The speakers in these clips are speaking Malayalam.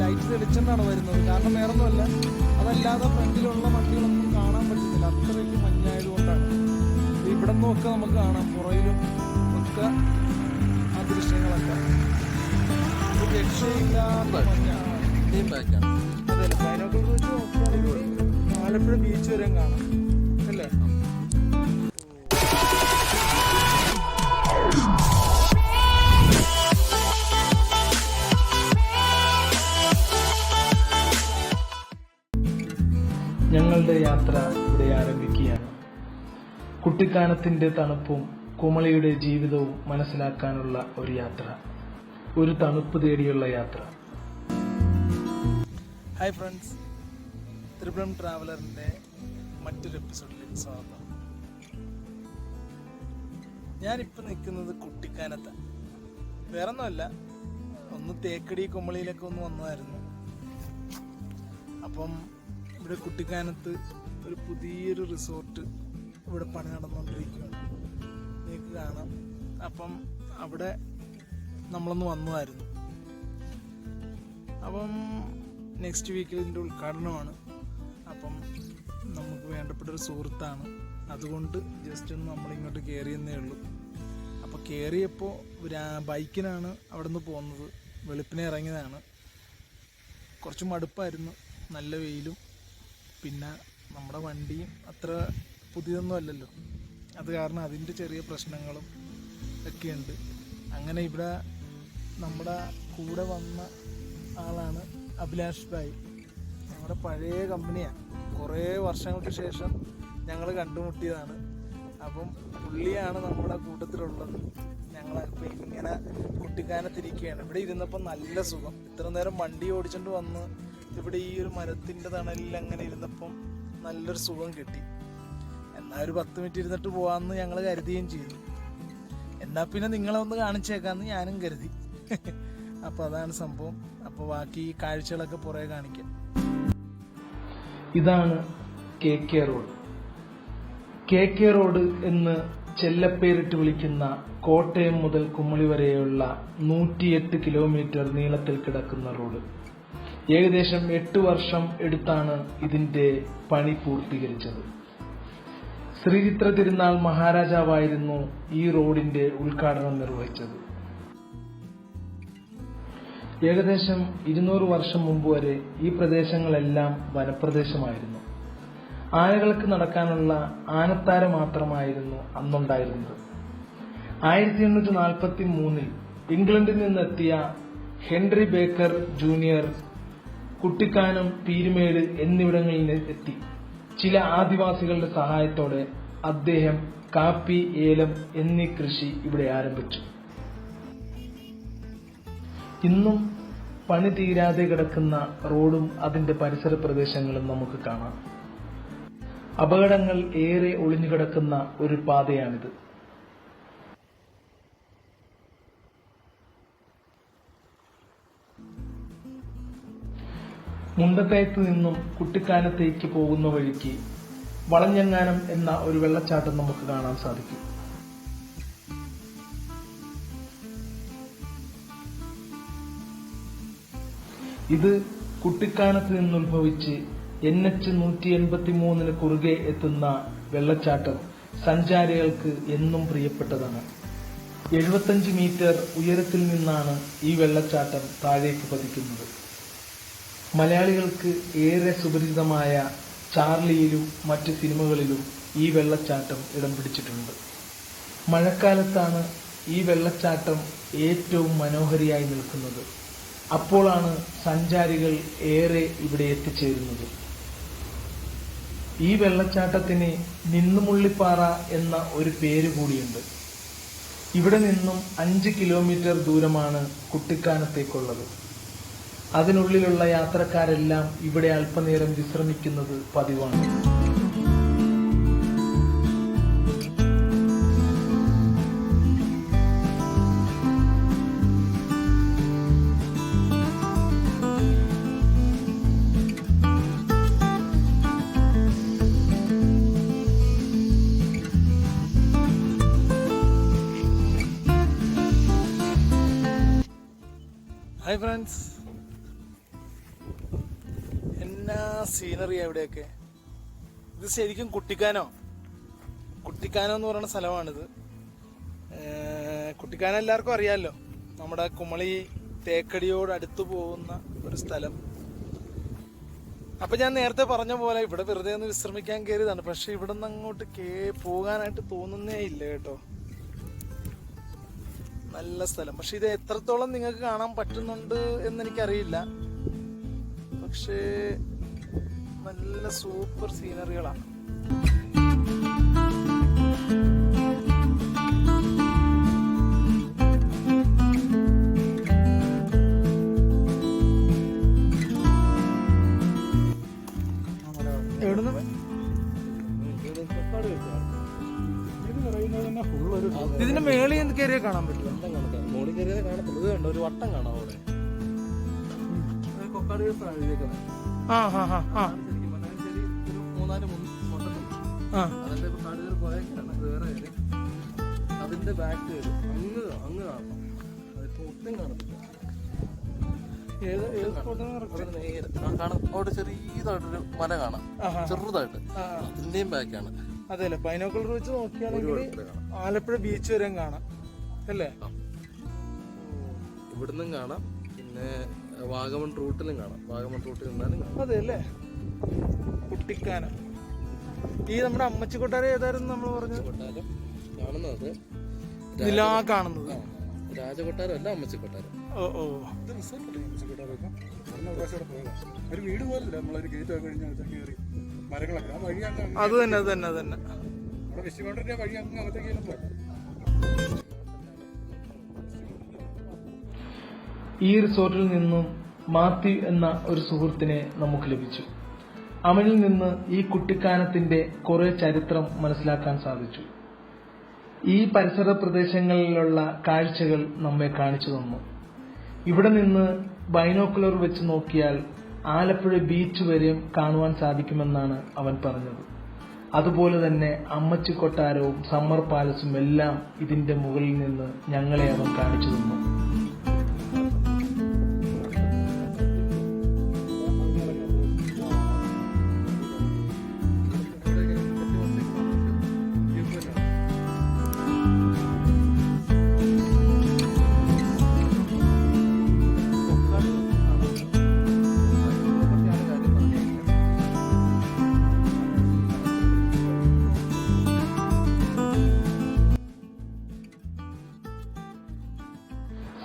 ലൈറ്റ് തെളിച്ചെന്നാണ് വരുന്നത്. കാരണം വേറൊന്നുമല്ല അതല്ലാതെ ഫ്രണ്ടിലുള്ള വണ്ടികളൊന്നും കാണാൻ പറ്റുന്നില്ല. അത്രയ്ക്ക് മഞ്ഞായതുകൊണ്ടാണ്. ഇവിടെ നിന്നൊക്കെ നമുക്ക് കാണാം. പുറയിലും ഒക്കെ ആ ദൃശ്യങ്ങളൊക്കെ. രക്ഷയില്ലാത്ത മഞ്ഞാണ്. അതെ വെച്ച് നോക്കുകയാണെങ്കിൽ ആലപ്പുഴ ബീച്ച് വരെയും കാണാം. ഞങ്ങളുടെ യാത്ര ഇവിടെ ആരംഭിക്കുകയാണ്. കുട്ടിക്കാനത്തിന്റെ തണുപ്പും കുമളിയുടെ ജീവിതവും മനസ്സിലാക്കാനുള്ള ഒരു യാത്ര. ഒരു തണുപ്പ് തേടിയുള്ള യാത്ര. ഹായ് ഫ്രണ്ട്സ് ത്രിപുരം ട്രാവലറിന്റെ മറ്റൊരു എപ്പിസോഡിലേക്ക് സ്വാഗതം. ഞാനിപ്പോൾ നിൽക്കുന്നത് കുട്ടിക്കാനത്താണ് വേറൊന്നുമല്ല ഒന്ന് തേക്കടി കുമളിയിലൊക്കെ ഒന്ന് വന്നതായിരുന്നു. അപ്പം ഇവിടെ കുട്ടിക്കാനത്ത് ഒരു പുതിയൊരു റിസോർട്ട് ഇവിടെ പണി നടന്നുകൊണ്ടിരിക്കുകയാണ്. നിങ്ങൾക്ക് കാണാം. അപ്പം അവിടെ നമ്മളൊന്ന് വന്നതായിരുന്നു. അപ്പം നെക്സ്റ്റ് വീക്കിൽ ഇതിന്റെ ഉദ്ഘാടനമാണ്. അപ്പം നമുക്ക് വേണ്ടപ്പെട്ട ഒരു സുഹൃത്താണ്. അതുകൊണ്ട് ജസ്റ്റ് ഒന്ന് നമ്മളിങ്ങോട്ട് കയറിയെന്നേ ഉള്ളൂ. അപ്പോൾ കയറിയപ്പോൾ ബൈക്കിനാണ് അവിടെ നിന്ന് പോകുന്നത്. വെളുപ്പിനെ ഇറങ്ങിയതാണ്. കുറച്ച് മടുപ്പായിരുന്നു. നല്ല വെയിലും പിന്നെ നമ്മുടെ വണ്ടിയും അത്ര പുതിയതൊന്നും അല്ലല്ലോ. അത് കാരണം അതിന്റെ ചെറിയ പ്രശ്നങ്ങളും ഒക്കെയുണ്ട്. അങ്ങനെ ഇവിടെ നമ്മുടെ കൂടെ വന്ന ആളാണ് അഭിലാഷ് ഭായ്. നമ്മുടെ പഴയ കമ്പനിയാണ്. കുറേ വർഷങ്ങൾക്ക് ശേഷം ഞങ്ങൾ കണ്ടുമുട്ടിയതാണ്. അപ്പം പുള്ളിയാണ് നമ്മുടെ കൂട്ടത്തിലുള്ളത്. ഞങ്ങൾ ഇപ്പം ഇങ്ങനെ കുട്ടിക്കാനത്തിരിക്കുകയാണ്. ഇവിടെ ഇരുന്നപ്പോൾ നല്ല സുഖം. ഇത്ര നേരം വണ്ടി ഓടിച്ചുകൊണ്ട് വന്ന് ഇവിടെ ഈ ഒരു മരത്തിന്റെ തണലിൽ അങ്ങനെ ഇരുന്നപ്പം നല്ലൊരു സുഖം കിട്ടി. എന്നാൽ ഒരു പത്ത് മിനിറ്റ് ഇരുന്നിട്ട് പോകാമെന്ന് ഞങ്ങൾ കരുതുകയും ചെയ്തു. എന്നാ പിന്നെ നിങ്ങളെ ഒന്ന് കാണിച്ചേക്കാന്ന് ഞാനും കരുതി. അപ്പോൾ അതാണ് സംഭവം. അപ്പോൾ ബാക്കി കാഴ്ചകളൊക്കെ പുറകെ കാണിക്കാം. ഇതാണ് K K road. K K road എന്ന് ചെല്ലപ്പേരിട്ട് വിളിക്കുന്ന കോട്ടയം മുതൽ കുമളി വരെയുള്ള നൂറ്റിയെട്ട് കിലോമീറ്റർ നീളത്തിൽ കിടക്കുന്ന റോഡ്. ഏകദേശം എട്ട് വർഷം എടുത്താണ് ഇതിന്റെ പണി പൂർത്തീകരിച്ചത്. ശ്രീചിത്ര തിരുനാൾ മഹാരാജാവായിരുന്നു ഈ റോഡിന്റെ ഉദ്ഘാടനം നിർവഹിച്ചത്. ഏകദേശം ഇരുന്നൂറ് വർഷം മുമ്പ് വരെ ഈ പ്രദേശങ്ങളെല്ലാം വനപ്രദേശമായിരുന്നു. ആനകൾക്ക് നടക്കാനുള്ള ആനത്താര മാത്രമായിരുന്നു അന്നുണ്ടായിരുന്നത്. ആയിരത്തി എണ്ണൂറ്റി നാൽപ്പത്തി മൂന്നിൽ ഇംഗ്ലണ്ടിൽ നിന്നെത്തിയ Henry Baker junior Kuttikkanam Peermade എന്നിവിടങ്ങളിൽ എത്തി. ചില ആദിവാസികളുടെ സഹായത്തോടെ അദ്ദേഹം കാപ്പി ഏലം എന്നീ കൃഷി ഇവിടെ ആരംഭിച്ചു. ഇന്നും പണി തീരാതെ കിടക്കുന്ന റോഡും അതിന്റെ പരിസര പ്രദേശങ്ങളും നമുക്ക് കാണാം. അപകടങ്ങൾ ഏറെ ഒളിഞ്ഞുകിടക്കുന്ന ഒരു പാതയാണിത്. മുണ്ടക്കയത്ത് നിന്നും കുട്ടിക്കാനത്തേക്ക് പോകുന്ന വഴിക്ക് വളഞ്ഞങ്ങാനം എന്ന ഒരു വെള്ളച്ചാട്ടം നമുക്ക് കാണാൻ സാധിക്കും. ഇത് കുട്ടിക്കാനത്ത് നിന്നുത്ഭവിച്ച് എൻ എച്ച് നൂറ്റി എൺപത്തി മൂന്നിന് കുറുകെ എത്തുന്ന വെള്ളച്ചാട്ടം സഞ്ചാരികൾക്ക് എന്നും പ്രിയപ്പെട്ടതാണ്. എഴുപത്തഞ്ച് മീറ്റർ ഉയരത്തിൽ നിന്നാണ് ഈ വെള്ളച്ചാട്ടം താഴേക്ക് പതിക്കുന്നത്. മലയാളികൾക്ക് ഏറെ സുപരിചിതമായ ചാർലിയിലും മറ്റ് സിനിമകളിലും ഈ വെള്ളച്ചാട്ടം ഇടം പിടിച്ചിട്ടുണ്ട്. മഴക്കാലത്താണ് ഈ വെള്ളച്ചാട്ടം ഏറ്റവും മനോഹരിയായി നിൽക്കുന്നത്. അപ്പോഴാണ് സഞ്ചാരികൾ ഏറെ ഇവിടെ എത്തിച്ചേരുന്നത്. ഈ വെള്ളച്ചാട്ടത്തിന് നിന്നുമുള്ളിപ്പാറ എന്ന ഒരു പേര് കൂടിയുണ്ട്. ഇവിടെ നിന്നും അഞ്ച് കിലോമീറ്റർ ദൂരമാണ് കുട്ടിക്കാനത്തേക്കുള്ളത്. അതിനുള്ളിലുള്ള യാത്രക്കാരെല്ലാം ഇവിടെ അല്പനേരം വിശ്രമിക്കുന്നത് പതിവാണ്. ഹായ് ഫ്രണ്ട്സ് സീനറി എവിടെയൊക്കെ? ഇത് ശരിക്കും കുട്ടിക്കാനോ? കുട്ടിക്കാനോ എന്ന് പറയുന്ന സ്ഥലമാണിത്. കുട്ടിക്കാനം എല്ലാവർക്കും അറിയാമല്ലോ നമ്മുടെ കുമളി തേക്കടിയോട് അടുത്ത് പോകുന്ന ഒരു സ്ഥലം. അപ്പൊ ഞാൻ നേരത്തെ പറഞ്ഞ പോലെ ഇവിടെ വെറുതെ ഒന്ന് വിശ്രമിക്കാൻ കയറിയതാണ് പക്ഷെ ഇവിടെ നിന്ന് അങ്ങോട്ട് കേ പോകാനായിട്ട് തോന്നുന്നേ ഇല്ല കേട്ടോ. നല്ല സ്ഥലം. പക്ഷെ ഇത് എത്രത്തോളം നിങ്ങൾക്ക് കാണാൻ പറ്റുന്നുണ്ട് എന്ന് എനിക്കറിയില്ല പക്ഷേ നല്ല സൂപ്പർ സീനറികളാണ് ഇതിന്റെ മേളിൽ എന്ത് കയറിയാ കാണാൻ പറ്റില്ല? മോളിൽ കയറിയത് കാണത്തില്ല ഇത് കണ്ടോ ഒരു വട്ടം കാണാം അവിടെ കൊക്കാട് ആ ഹാ ഹാ ആ മൂന്നാൽ വട്ടത്തുണ്ട് ആ. അതിന്റെ കാടുകൾ കുറെ വേറെ അതിന്റെ ബാക്ക് വരും അങ്ങ് അങ്ങ് കാണണം. അതിപ്പോ ഒട്ടും കാണത്തില്ല. ഏത് ഏത് കാണാം. അവിടെ ചെറിയതായിട്ടൊരു മല കാണാം. ചെറുതായിട്ട്. അതിന്റെയും ബാക്കാണ് അതെല്ലേ ബൈനോക്കുലർ വെച്ച് നോക്കിയാണെങ്കിൽ ആലപ്പുഴ ബീച്ച് വരെയും കാണാം. അല്ലേ? ഇവിടുന്നും കാണാം. പിന്നെ വാഗമൺ റൂട്ടിലും കാണാം. വാഗമൺ റൂട്ടിൽ നിന്നാലും കാണാം. അതെ അല്ലേ? കുട്ടിക്കാനം. ഈ നമ്മുടെ അമ്മച്ചി കൊട്ടാരം ഏതായിരുന്നു നമ്മൾ പറഞ്ഞത്? കൊട്ടാരം കാണുന്നത്. നിലാ കാണുന്നത്. രാജകൊട്ടാരം അല്ല അമ്മച്ചി കൊട്ടാരം ഓ. ഓ ഒരു വീട് പോലല്ല നമ്മളൊരു ഗേറ്റ് ഒക്കെ കഴിഞ്ഞാൽ കയറി. മരങ്ങളൊക്കെ. ആ വഴി അങ്ങ് അത് തന്നെ അത് തന്നെ അത് തന്നെ. നമ്മുടെ വെസ്റ്റ് ബൗണ്ടറിന്റെ വഴി അങ്ങ് അകത്തേക്ക് ചെല്ലുമ്പോൾ ഈ റിസോർട്ടിൽ നിന്നും മാത്യു എന്ന ഒരു സുഹൃത്തിനെ നമുക്ക് ലഭിച്ചു. അവനിൽ നിന്ന് ഈ കുട്ടിക്കാനത്തിന്റെ കുറെ ചരിത്രം മനസ്സിലാക്കാൻ സാധിച്ചു. ഈ പരിസര പ്രദേശങ്ങളിലുള്ള കാഴ്ചകൾ നമ്മെ കാണിച്ചു തന്നു. ഇവിടെ നിന്ന് ബൈനോക്കുലർ വെച്ച് നോക്കിയാൽ ആലപ്പുഴ ബീച്ച് വരെയും കാണുവാൻ സാധിക്കുമെന്നാണ് അവൻ പറഞ്ഞത്. അതുപോലെ തന്നെ അമ്മച്ചി കൊട്ടാരവും സമ്മർ പാലസും എല്ലാം ഇതിന്റെ മുകളിൽ നിന്ന് ഞങ്ങളെ അവൻ കാണിച്ചു തന്നു.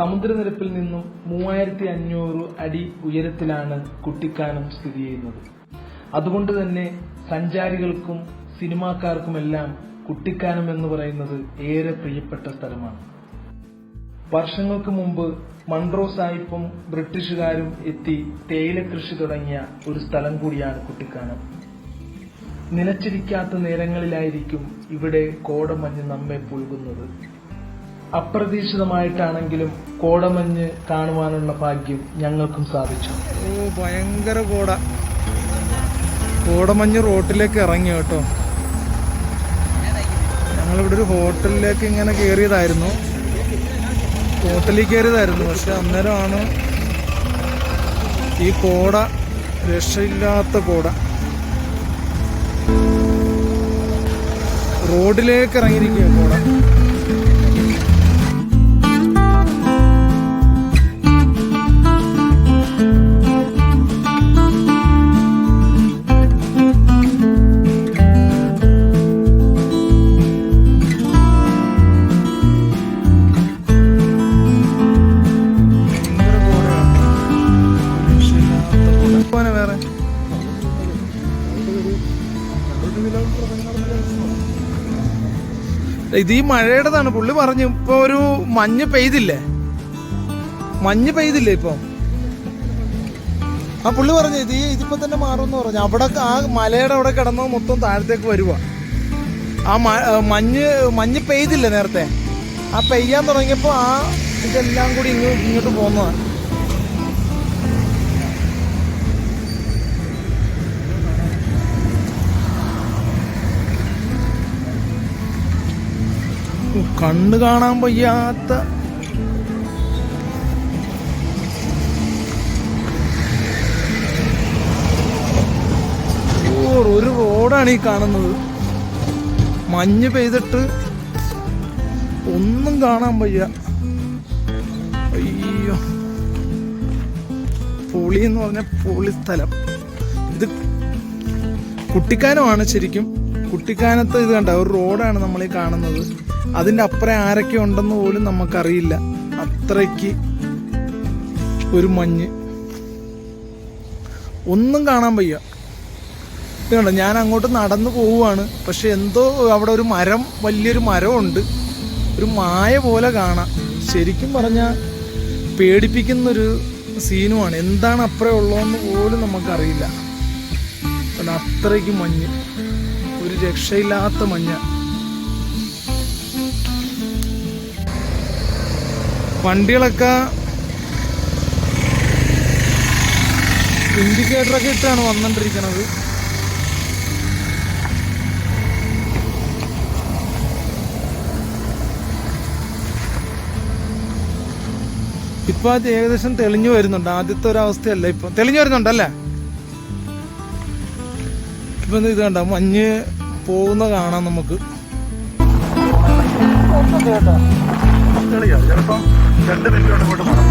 സമുദ്രനിരപ്പിൽ നിന്നും മൂവായിരത്തി അഞ്ഞൂറ് അടി ഉയരത്തിലാണ് കുട്ടിക്കാനം സ്ഥിതി ചെയ്യുന്നത്. അതുകൊണ്ട് തന്നെ സഞ്ചാരികൾക്കും സിനിമാക്കാർക്കുമെല്ലാം കുട്ടിക്കാനം എന്ന് പറയുന്നത് ഏറെ പ്രിയപ്പെട്ട സ്ഥലമാണ്. വർഷങ്ങൾക്ക് മുമ്പ് മൺട്രോ സാഹിബും ബ്രിട്ടീഷുകാരും എത്തി തേയില കൃഷി തുടങ്ങിയ ഒരു സ്ഥലം കൂടിയാണ് കുട്ടിക്കാനം. നിലച്ചിരിക്കാത്ത നേരങ്ങളിലായിരിക്കും ഇവിടെ കോടമഞ്ഞ് നമ്മെ പുൽകുന്നത് അപ്രതീക്ഷിതമായിട്ടാണെങ്കിലും കോടമഞ്ഞ് കാണുവാനുള്ള ഭാഗ്യം ഞങ്ങൾക്കും സാധിച്ചു. ഓ ഭയങ്കര കോട. കോടമഞ്ഞ് റോട്ടിലേക്ക് ഇറങ്ങി കേട്ടോ. ഞങ്ങളിവിടെ ഒരു ഹോട്ടലിലേക്ക് ഇങ്ങനെ കയറിയതായിരുന്നു ഹോട്ടലിൽ കയറിയതായിരുന്നു പക്ഷെ അന്നേരമാണ് ഈ കോട രക്ഷയില്ലാത്ത കോട. റോഡിലേക്ക് ഇറങ്ങിയിരിക്കുക കോട. ഇത് ഈ മഴയുടേതാണ്. പുള്ളി പറഞ്ഞു ഇപ്പൊ ഒരു മഞ്ഞ് പെയ്തില്ലേ? മഞ്ഞ് പെയ്തില്ലേ ഇപ്പൊ? ആ പുള്ളി പറഞ്ഞു ഇത് ഇതിപ്പോ തന്നെ മാറുമെന്ന് പറഞ്ഞു. അവിടെ ആ മലയുടെ അവിടെ കിടന്നത് മൊത്തം താഴത്തേക്ക് വരുക ആ മഞ്ഞ് മഞ്ഞ് പെയ്തില്ലേ നേരത്തെ? ആ പെയ്യാൻ തുടങ്ങിയപ്പോ ആ ഇതെല്ലാം കൂടി ഇങ്ങോട്ട് ഇങ്ങോട്ട് പോകുന്നതാണ് കണ്ണ് കാണാൻ വയ്യാത്ത ഒരു റോഡാണ് ഈ കാണുന്നത്. മഞ്ഞ് പെയ്തിട്ട് ഒന്നും കാണാൻ വയ്യ. അയ്യോ. പൊളി എന്ന് പറഞ്ഞ പൊളി സ്ഥലം. ഇത് കുട്ടിക്കാനമാണ് ശരിക്കും. കുട്ടിക്കാനത്ത് ഇത് കണ്ട? ഒരു റോഡാണ് നമ്മൾ ഈ കാണുന്നത്. അതിന്റെ അപ്പുറം ആരൊക്കെ ഉണ്ടെന്ന് പോലും നമുക്കറിയില്ല. അത്രയ്ക്ക് ഒരു മഞ്ഞ്. ഒന്നും കാണാൻ വയ്യ. ഇതുകൊണ്ട് ഞാൻ അങ്ങോട്ട് നടന്നു പോവുകയാണ്. പക്ഷെ എന്തോ അവിടെ ഒരു മരം വലിയൊരു മരമുണ്ട്. ഒരു മായ പോലെ കാണാം. ശരിക്കും പറഞ്ഞാൽ പേടിപ്പിക്കുന്നൊരു സീനുമാണ്. എന്താണ് അപ്പുറം ഉള്ളതെന്ന് പോലും നമുക്കറിയില്ല. അത്രയ്ക്ക് മഞ്ഞ്. ഒരു രക്ഷയില്ലാത്ത മഞ്ഞ. വണ്ടികളൊക്കെ ഇൻഡിക്കേറ്ററൊക്കെ ഇട്ടാണ് വന്നുകൊണ്ടിരിക്കുന്നത് ഇപ്പൊ അത് ഏകദേശം തെളിഞ്ഞു വരുന്നുണ്ട്. ആദ്യത്തെ ഒരു അവസ്ഥയല്ല ഇപ്പൊ. തെളിഞ്ഞു വരുന്നുണ്ടല്ലേ ഇപ്പൊ ഇത് കണ്ട? മഞ്ഞ് പോകുന്ന കാണാം നമുക്ക്. കേട്ടോ ചിലപ്പം രണ്ട് മിനിറ്റ് കൊണ്ട് ഇങ്ങോട്ട് മാറും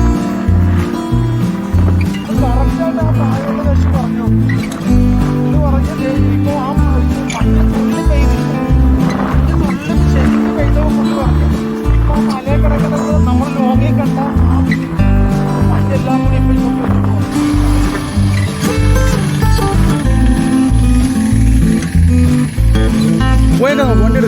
നമ്മൾ ലോകെ കണ്ട മഞ്ഞെല്ലാം കൂടി ഇപ്പൊ ഇങ്ങോട്ട്. പോയേക്കാം വണ്ടി